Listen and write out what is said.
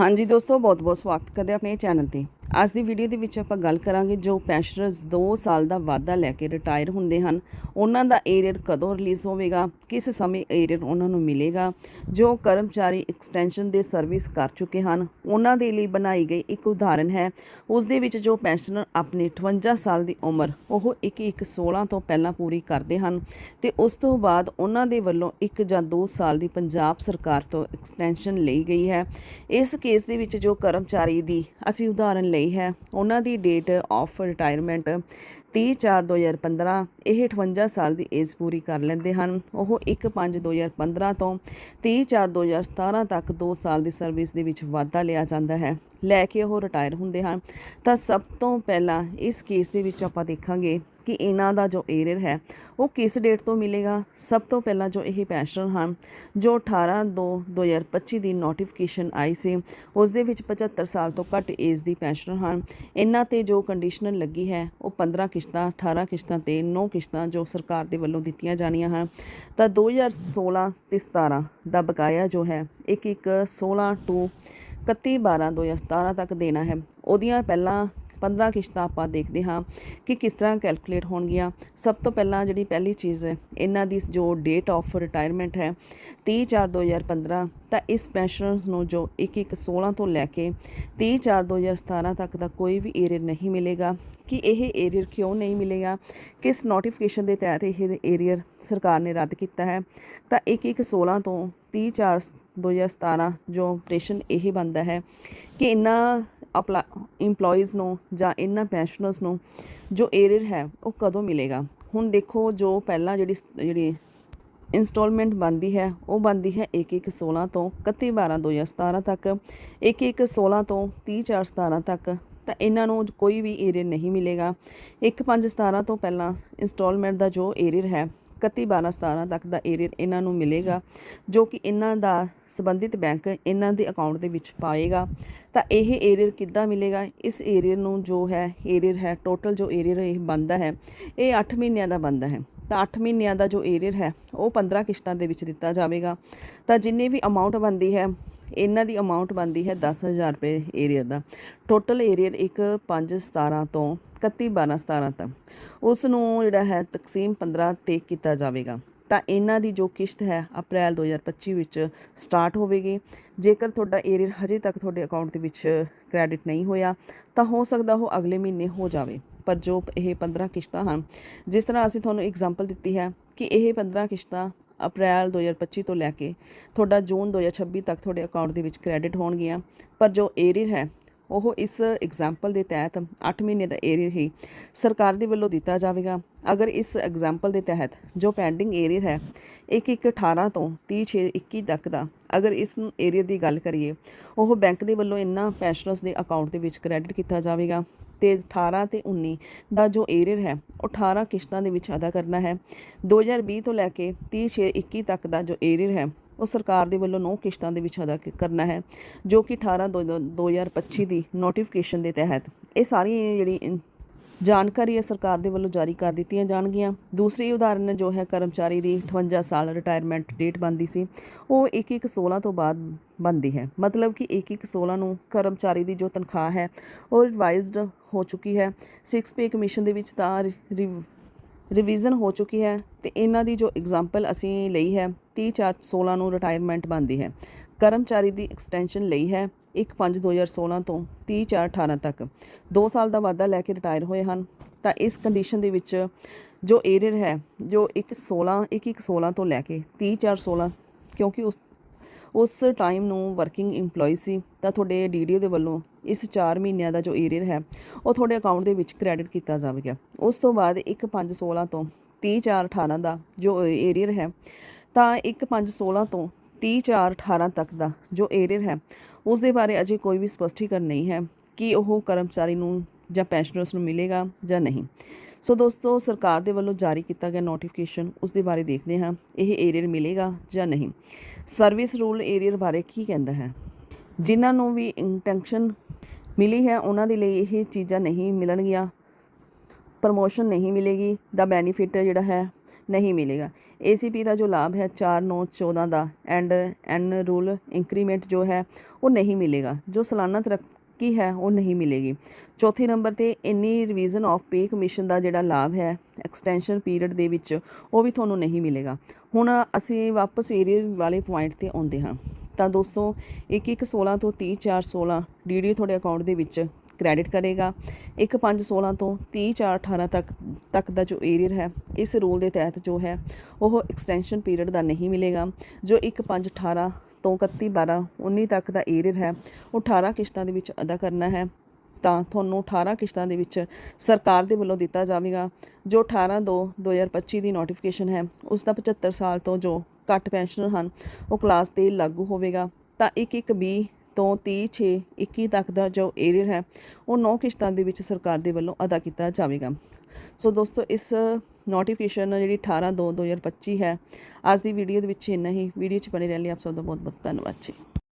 ਹਾਂਜੀ ਦੋਸਤੋ ਬਹੁਤ-ਬਹੁਤ ਸਵਾਗਤ ਕਰਦੇ ਆਪਣੇ ਚੈਨਲ ਤੇ। ਅੱਜ ਦੀ ਵੀਡੀਓ ਦੇ ਵਿੱਚ ਆਪਾਂ ਗੱਲ ਕਰਾਂਗੇ ਜੋ ਪੈਨਸ਼ਨਰਸ 2 ਸਾਲ ਦਾ ਵਾਅਦਾ ਲੈ ਕੇ ਰਿਟਾਇਰ ਹੁੰਦੇ ਹਨ। ਉਹਨਾਂ ਦਾ ਏਰੀਅਰ ਕਦੋਂ ਰਿਲੀਜ਼ ਹੋਵੇਗਾ? ਕਿਸ ਸਮੇਂ ਏਰੀਅਰ ਉਹਨਾਂ ਨੂੰ ਮਿਲੇਗਾ? ਜੋ ਕਰਮਚਾਰੀ ਐਕਸਟੈਂਸ਼ਨ ਦੇ ਸਰਵਿਸ ਕਰ ਚੁੱਕੇ ਹਨ, ਉਹਨਾਂ ਦੇ ਲਈ ਬਣਾਈ ਗਈ ਇੱਕ ਉਦਾਹਰਨ ਹੈ। ਉਸ ਦੇ ਵਿੱਚ ਜੋ ਪੈਨਸ਼ਨਰ ਆਪਣੇ 58 ਸਾਲ ਦੀ ਉਮਰ, ਉਹ 1-1-16 ਤੋਂ ਪਹਿਲਾਂ ਪੂਰੀ ਕਰਦੇ ਹਨ ਤੇ ਉਸ ਤੋਂ ਬਾਅਦ ਉਹਨਾਂ ਦੇ ਵੱਲੋਂ ਇੱਕ ਜਾਂ 2 ਸਾਲ ਦੀ ਪੰਜਾਬ ਸਰਕਾਰ ਤੋਂ ਐਕਸਟੈਂਸ਼ਨ ਲਈ ਗਈ ਹੈ। ਇਸ ਕੇਸ ਦੇ ਵਿੱਚ ਜੋ ਕਰਮਚਾਰੀ ਦੀ ਅਸੀਂ ਉਦਾਹਰਨ ਲਈ ਹੈ। ਉਹਨਾਂ ਦੀ ਡੇਟ ਆਫ ਰਿਟਾਇਰਮੈਂਟ 30/4/2015 ਇਹ 58 ਸਾਲ ਦੀ ਏਜ ਪੂਰੀ ਕਰ ਲੈਂਦੇ ਹਨ। ਉਹ 1/5/2015 ਤੋਂ 30/4/2017 ਤੱਕ 2 ਸਾਲ ਦੀ ਸਰਵਿਸ ਦੇ ਵਿੱਚ ਵਾਧਾ ਲਿਆ ਜਾਂਦਾ ਹੈ। ਲੈ ਕੇ ਉਹ ਰਿਟਾਇਰ ਹੁੰਦੇ ਹਨ। ਤਾਂ ਸਭ ਤੋਂ ਪਹਿਲਾਂ ਇਸ ਕੇਸ ਦੇ ਵਿੱਚ ਆਪਾਂ ਦੇਖਾਂਗੇ ਕਿ ਇਹਨਾਂ ਦਾ ਜੋ ਏਰੀਅਰ ਹੈ, ਉਹ ਕਿਸ ਡੇਟ ਤੋਂ ਮਿਲੇਗਾ? ਸਭ ਤੋਂ ਪਹਿਲਾਂ ਜੋ ਇਹ ਪੈਨਸ਼ਨ ਹਨ, ਜੋ 18 2 2025 ਦੀ ਨੋਟੀਫਿਕੇਸ਼ਨ ਆਈ ਸੀ ਉਸ ਦੇ ਵਿੱਚ 75 ਸਾਲ ਤੋਂ ਘੱਟ ਏਜ ਦੀ ਪੈਨਸ਼ਨ ਹਨ। ਇਹਨਾਂ ਤੇ ਜੋ ਕੰਡੀਸ਼ਨਲ ਲੱਗੀ ਹੈ, ਉਹ 15 ਕਿਸ਼ਤਾਂ 18 ਕਿਸ਼ਤਾਂ ਤੇ 9 ਕਿਸ਼ਤਾਂ ਜੋ ਸਰਕਾਰ ਦੇ ਵੱਲੋਂ ਦਿੱਤੀਆਂ ਜਾਣੀਆਂ ਹਨ। ਤਾਂ 2016 ਤੇ 17 ਦਾ ਬਕਾਇਆ ਜੋ ਹੈ, ਇੱਕ ਇੱਕ 16 ਟੂ 31 12 2017 ਤੱਕ ਦੇਣਾ ਹੈ। ਉਹਦੀਆਂ ਪਹਿਲਾਂ 15 ਕਿਸ਼ਤਾਂ ਆਪਾਂ ਦੇਖਦੇ ਹਾਂ ਕਿ ਕਿਸ ਤਰ੍ਹਾਂ ਕੈਲਕੂਲੇਟ ਹੋਣਗੀਆਂ। ਸਭ ਤੋਂ ਪਹਿਲਾਂ ਜਿਹੜੀ ਪਹਿਲੀ ਚੀਜ਼ ਹੈ, ਇਹਨਾਂ ਦੀ ਜੋ ਡੇਟ ਆਫ ਰਿਟਾਇਰਮੈਂਟ ਹੈ 30 4 2015 ਤਾਂ ਇਸ ਪੈਨਸ਼ਨਰਸ ਨੂੰ ਜੋ 1 1 16 ਤੋਂ ਲੈ ਕੇ 30 4 2017 ਤੱਕ ਦਾ ਕੋਈ ਵੀ ਏਰੀਅਰ ਨਹੀਂ ਮਿਲੇਗਾ। ਕਿ ਇਹ ਏਰੀਅਰ ਕਿਉਂ ਨਹੀਂ ਮਿਲੇਗਾ? ਕਿਸ ਨੋਟੀਫਿਕੇਸ਼ਨ ਦੇ ਤਹਿਤ ਇਹ ਏਰੀਅਰ ਸਰਕਾਰ ਨੇ ਰੱਦ ਕੀਤਾ ਹੈ? ਤਾਂ 1 1 16 ਤੋਂ 30 4 2017 ਜੋ ਆਪਰੇਸ਼ਨ ਇਹ ਬੰਦਾ ਹੈ ਕਿ ਇਹਨਾਂ ਅਪਲਾ EMPLOYEES ਨੂੰ ਜਾਂ ਇਹਨਾਂ ਪੈਨਸ਼ਨਰਸ ਨੂੰ ਜੋ ਏਰੀਅਰ ਹੈ, ਉਹ ਕਦੋਂ ਮਿਲੇਗਾ? ਹੁਣ ਦੇਖੋ ਜੋ ਪਹਿਲਾਂ ਜਿਹੜੀ ਜਿਹੜੀ ਇੰਸਟਾਲਮੈਂਟ ਬੰਦੀ ਹੈ, ਉਹ ਬੰਦੀ ਹੈ 1 1 16 ਤੋਂ 31 12 2017 ਤੱਕ 1 1 16 ਤੋਂ 30 4 17 ਤੱਕ, ਤਾਂ ਇਹਨਾਂ ਨੂੰ ਕੋਈ ਵੀ ਏਰੀਅਰ ਨਹੀਂ ਮਿਲੇਗਾ। 1 5 17 ਤੋਂ ਪਹਿਲਾਂ ਇੰਸਟਾਲਮੈਂਟ ਦਾ ਜੋ ਏਰੀਅਰ ਹੈ 31 12 17 ਤੱਕ ਦਾ ਏਰੀਅਰ ਇਹਨਾਂ ਨੂੰ ਮਿਲੇਗਾ, ਜੋ ਕਿ ਇਹਨਾਂ ਦਾ ਸੰਬੰਧਿਤ ਬੈਂਕ ਇਹਨਾਂ ਦੇ ਅਕਾਊਂਟ ਦੇ ਵਿੱਚ ਪਾਏਗਾ। ਤਾਂ ਇਹ ਏਰੀਅਰ ਕਿੱਦਾਂ ਮਿਲੇਗਾ? ਇਸ ਏਰੀਅਰ ਨੂੰ ਜੋ ਹੈ ਏਰੀਅਰ ਹੈ ਟੋਟਲ ਜੋ ਏਰੀਅਰ ਇਹ ਬੰਦਾ ਹੈ। ਇਹ 8 ਮਹੀਨਿਆਂ ਦਾ ਬੰਦਾ ਹੈ। ਤਾਂ 8 ਮਹੀਨਿਆਂ ਦਾ ਜੋ ਏਰੀਅਰ ਹੈ, ਉਹ 15 ਕਿਸ਼ਤਾਂ ਦੇ ਵਿੱਚ ਦਿੱਤਾ ਜਾਵੇਗਾ। ਤਾਂ ਜਿੰਨੀ ਵੀ ਅਮਾਉਂਟ ਬੰਦੀ ਹੈ ਇਹਨਾਂ ਦੀ ਅਮਾਉਂਟ ਬਣਦੀ ਹੈ 10000 ਰੁਪਏ ਏਰੀਅਰ ਦਾ। ਟੋਟਲ ਏਰੀਅਰ ਇੱਕ 5 17 ਤੋਂ 31 12 17 ਤੱਕ। ਉਸ ਨੂੰ ਜਿਹੜਾ ਹੈ ਤਕਸੀਮ 15 ਤੇ ਕੀਤਾ ਜਾਵੇਗਾ। ਤਾਂ ਇਹਨਾਂ ਦੀ ਜੋ ਕਿਸ਼ਤ ਹੈ, ਅਪ੍ਰੈਲ 2025 ਵਿੱਚ ਸਟਾਰਟ ਹੋਵੇਗੀ। ਜੇਕਰ ਤੁਹਾਡਾ ਏਰੀਅਰ ਹਜੇ ਤੱਕ ਤੁਹਾਡੇ ਅਕਾਊਂਟ ਦੇ ਵਿੱਚ ਕ੍ਰੈਡਿਟ ਨਹੀਂ ਹੋਇਆ, ਤਾਂ ਹੋ ਸਕਦਾ ਉਹ ਅਗਲੇ ਮਹੀਨੇ ਹੋ ਜਾਵੇ। ਪਰ ਜੋ ਇਹ 15 ਕਿਸ਼ਤਾਂ ਹਨ, ਜਿਸ ਤਰ੍ਹਾਂ ਅਸੀਂ ਤੁਹਾਨੂੰ ਐਗਜ਼ਾਮਪਲ ਦਿੱਤੀ ਹੈ ਕਿ ਇਹ 15 ਕਿਸ਼ਤਾਂ ਅਪ੍ਰੈਲ 2025 ਤੋਂ ਲੈ ਕੇ ਤੁਹਾਡਾ ਜੂਨ 2026 ਤੱਕ ਤੁਹਾਡੇ ਅਕਾਊਂਟ ਦੇ ਵਿੱਚ ਕ੍ਰੈਡਿਟ ਹੋਣਗੀਆਂ। ਪਰ ਜੋ ਏਰੀਅਰ ਹੈ, ਉਹ ਇਸ ਐਗਜ਼ਾਮਪਲ ਦੇ ਤਹਿਤ 8 ਮਹੀਨੇ ਦਾ ਏਰੀਅਰ ਹੀ ਸਰਕਾਰ ਦੇ ਵੱਲੋਂ ਦਿੱਤਾ ਜਾਵੇਗਾ। ਅਗਰ ਇਸ ਐਗਜ਼ਾਮਪਲ ਦੇ ਤਹਿਤ ਜੋ ਪੈਂਡਿੰਗ ਏਰੀਅਰ ਹੈ 1 1 18 ਤੋਂ 30 6 21 ਤੱਕ ਦਾ ਅਗਰ ਇਸ ਏਰੀਅਰ ਦੀ ਗੱਲ ਕਰੀਏ, ਉਹ ਬੈਂਕ ਦੇ ਵੱਲੋਂ ਇਹਨਾਂ ਪੈਨਸ਼ਨਰਸ ਦੇ ਅਕਾਊਂਟ ਦੇ ਵਿੱਚ ਕ੍ਰੈਡਿਟ ਕੀਤਾ ਜਾਵੇਗਾ। ਤੇ 18 ਤੇ 19 ਦਾ ਜੋ ਏਰੀਅਰ ਹੈ, ਉਹ 18 ਕਿਸ਼ਤਾਂ ਦੇ ਵਿੱਚ ਅਦਾ ਕਰਨਾ ਹੈ। 2020 ਤੋਂ ਲੈ ਕੇ 30 6 21 ਤੱਕ ਦਾ ਜੋ ਏਰੀਅਰ ਹੈ, ਉਹ ਸਰਕਾਰ ਦੇ ਵੱਲੋਂ 9 ਕਿਸ਼ਤਾਂ ਦੇ ਵਿੱਚ ਅਦਾ ਕਰਨਾ ਹੈ, ਜੋ ਕਿ 18 ਦੋ- ਦੋ- 2025 ਦੀ ਨੋਟੀਫਿਕੇਸ਼ਨ ਦੇ ਤਹਿਤ। ਇਹ ਸਾਰੀ ਜਿਹੜੀ ਜਾਣਕਾਰੀ ਹੈ ਸਰਕਾਰ ਦੇ ਵੱਲੋਂ ਜਾਰੀ ਕਰ ਦਿੱਤੀਆਂ ਜਾਣਗੀਆਂ। ਦੂਸਰੀ ਉਦਾਹਰਨ ਜੋ ਹੈ, ਕਰਮਚਾਰੀ ਦੀ 58 ਸਾਲ ਰਿਟਾਇਰਮੈਂਟ ਡੇਟ ਬੰਦੀ ਸੀ। ਉਹ 1 1 16 ਤੋਂ ਬਾਅਦ ਬੰਦੀ ਹੈ। ਮਤਲਬ ਕਿ 1 1 16 ਨੂੰ ਕਰਮਚਾਰੀ ਦੀ ਜੋ ਤਨਖਾਹ ਹੈ, ਉਹ ਰਿਵਾਈਜ਼ਡ ਹੋ ਚੁੱਕੀ ਹੈ। 6 ਪੇ ਕਮਿਸ਼ਨ ਦੇ ਵਿੱਚ ਤਾਂ ਰਿ- ਰਿਵੀਜ਼ਨ ਹੋ ਚੁੱਕੀ ਹੈ ਤੇ ਇਹਨਾਂ ਦੀ ਜੋ ਐਗਜ਼ਾਮਪਲ ਅਸੀਂ ਲਈ ਹੈ 30 4 16 ਨੂੰ ਰਿਟਾਇਰਮੈਂਟ ਬੰਦੀ ਹੈ। ਕਰਮਚਾਰੀ ਦੀ ਐਕਸਟੈਂਸ਼ਨ ਲਈ ਹੈ। 1 5 2016 ਤੋਂ 30 4 18 ਤੱਕ। 2 ਸਾਲ ਦਾ ਵਾਅਦਾ ਲੈ ਕੇ ਰਿਟਾਇਰ ਹੋਏ ਹਨ। ਤਾਂ ਇਸ ਕੰਡੀਸ਼ਨ ਦੇ ਵਿੱਚ ਜੋ ਏਰੀਅਰ ਹੈ, ਜੋ 1 16 1 1 16 ਤੋਂ ਲੈ ਕੇ 30 4 16 ਕਿਉਂਕਿ ਉਸ ਉਸ ਟਾਈਮ ਨੂੰ ਵਰਕਿੰਗ EMPLOYE ਸੀ, ਤਾਂ ਤੁਹਾਡੇ ਡੀਡੀਓ ਦੇ ਵੱਲੋਂ ਇਸ 4 ਮਹੀਨਿਆਂ ਦਾ ਜੋ ਏਰੀਅਰ ਹੈ, ਉਹ ਤੁਹਾਡੇ ਅਕਾਊਂਟ ਦੇ ਵਿੱਚ ਕ੍ਰੈਡਿਟ ਕੀਤਾ ਜਾਵੇਗਾ। ਉਸ ਤੋਂ ਬਾਅਦ 1 5 16 ਤੋਂ 30 4 18 ਦਾ ਜੋ ਏਰੀਅਰ ਹੈ, ਤਾਂ 1 5 16 ਤੋਂ 30 4 18 ਤੱਕ ਦਾ ਜੋ ਏਰੀਅਰ ਹੈ ਉਸ ਦੇ ਬਾਰੇ ਅਜੇ ਕੋਈ ਵੀ ਸਪਸ਼ਟੀਕਰਨ ਨਹੀਂ ਹੈ ਕਿ ਉਹ ਕਰਮਚਾਰੀ ਨੂੰ ਜਾਂ ਪੈਨਸ਼ਨਰਸ ਨੂੰ ਮਿਲੇਗਾ ਜਾਂ ਨਹੀਂ। ਸੋ ਦੋਸਤੋ, ਸਰਕਾਰ ਦੇ ਵੱਲੋਂ ਜਾਰੀ ਕੀਤਾ ਗਿਆ ਨੋਟੀਫਿਕੇਸ਼ਨ ਉਸ ਦੇ ਬਾਰੇ ਦੇਖਦੇ ਹਾਂ, ਇਹ ਏਰੀਅਰ ਮਿਲੇਗਾ ਜਾਂ ਨਹੀਂ। ਸਰਵਿਸ ਰੂਲ ਏਰੀਅਰ ਬਾਰੇ ਕੀ ਕਹਿੰਦਾ ਹੈ? ਜਿਨ੍ਹਾਂ ਨੂੰ ਵੀ ਇੰਟੈਂਸ਼ਨ ਮਿਲੀ ਹੈ, ਉਹਨਾਂ ਦੇ ਲਈ ਇਹ ਚੀਜ਼ਾਂ ਨਹੀਂ ਮਿਲਣਗੀਆਂ ਪ੍ਰਮੋਸ਼ਨ ਨਹੀਂ ਮਿਲੇਗੀ, ਦਾ ਬੈਨੀਫਿਟ ਜਿਹੜਾ ਹੈ ਨਹੀਂ ਮਿਲੇਗਾ। ਏਸੀਪੀ ਦਾ ਜੋ ਲਾਭ ਹੈ 4 9 14 ਦਾ ਐਂਡ ਐਨ ਰੂਲ ਇੰਕਰੀਮੈਂਟ ਜੋ ਹੈ ਉਹ ਨਹੀਂ ਮਿਲੇਗਾ। ਜੋ ਸਾਲਾਨਾ ਤਰੱਕੀ ਹੈ ਉਹ ਨਹੀਂ ਮਿਲੇਗੀ। ਚੌਥੇ ਨੰਬਰ ਤੇ ਇੰਨੀ ਰਿਵੀਜ਼ਨ ਆਫ ਪੇ ਕਮਿਸ਼ਨ ਦਾ ਜਿਹੜਾ ਲਾਭ ਹੈ ਐਕਸਟੈਂਸ਼ਨ ਪੀਰੀਅਡ ਦੇ ਵਿੱਚ ਉਹ ਵੀ ਤੁਹਾਨੂੰ ਨਹੀਂ ਮਿਲੇਗਾ। ਹੁਣ ਅਸੀਂ ਵਾਪਸ ਏਰੀਆ ਵਾਲੇ ਪੁਆਇੰਟ ਤੇ ਆਉਂਦੇ ਹਾਂ। ਤਾਂ ਦੋਸਤੋ 1 1 16 ਤੋਂ 30 4 16 ਡੀਡੀ ਤੁਹਾਡੇ ਅਕਾਊਂਟ ਦੇ ਵਿੱਚ ਕ੍ਰੈਡਿਟ ਕਰੇਗਾ। 1 5 16 ਤੋਂ 30 4 18 ਤੱਕ ਤੱਕ ਦਾ ਜੋ ਏਰੀਅਰ ਹੈ, ਇਸ ਰੂਲ ਦੇ ਤਹਿਤ ਜੋ ਹੈ, ਉਹ ਐਕਸਟੈਂਸ਼ਨ ਪੀਰੀਅਡ ਦਾ ਨਹੀਂ ਮਿਲੇਗਾ। ਜੋ 1 5 18 ਤੋਂ 31 12 19 ਤੱਕ ਦਾ ਏਰੀਅਰ ਹੈ, ਉਹ 18 ਕਿਸ਼ਤਾਂ ਦੇ ਵਿੱਚ ਅਦਾ ਕਰਨਾ ਹੈ। ਤਾਂ ਤੁਹਾਨੂੰ 18 ਕਿਸ਼ਤਾਂ ਦੇ ਵਿੱਚ ਸਰਕਾਰ ਦੇ ਵੱਲੋਂ ਦਿੱਤਾ ਜਾਵੇਗਾ, ਜੋ 18 2 2025 ਦੀ ਨੋਟੀਫਿਕੇਸ਼ਨ ਹੈ, ਉਸ ਦਾ 75 ਸਾਲ ਤੋਂ ਜੋ ਘੱਟ ਪੈਨਸ਼ਨਰ ਹਨ, ਉਹ ਕਲਾਸ ਤੇ ਲਾਗੂ ਹੋਵੇਗਾ। ਤਾਂ 1 1 B ਤੋਂ 30 6 21 ਤੱਕ ਦਾ ਜੋ ਏਰੀਅਰ ਹੈ, ਉਹ 9 ਕਿਸ਼ਤਾਂ ਦੇ ਵਿੱਚ ਸਰਕਾਰ ਦੇ ਵੱਲੋਂ ਅਦਾ ਕੀਤਾ ਜਾਵੇਗਾ। ਸੋ ਦੋਸਤੋ, ਇਸ ਨੋਟੀਫਿਕੇਸ਼ਨ ਜਿਹੜੀ 18 2 2025 ਹੈ, ਅੱਜ ਦੀ ਵੀਡੀਓ ਦੇ ਵਿੱਚ ਇੰਨਾ ਹੀ। ਵੀਡੀਓ 'ਚ ਬਣੇ ਰਹਿਣ ਲਈ ਆਪ ਸਭ ਦਾ ਬਹੁਤ ਬਹੁਤ ਧੰਨਵਾਦ ਜੀ।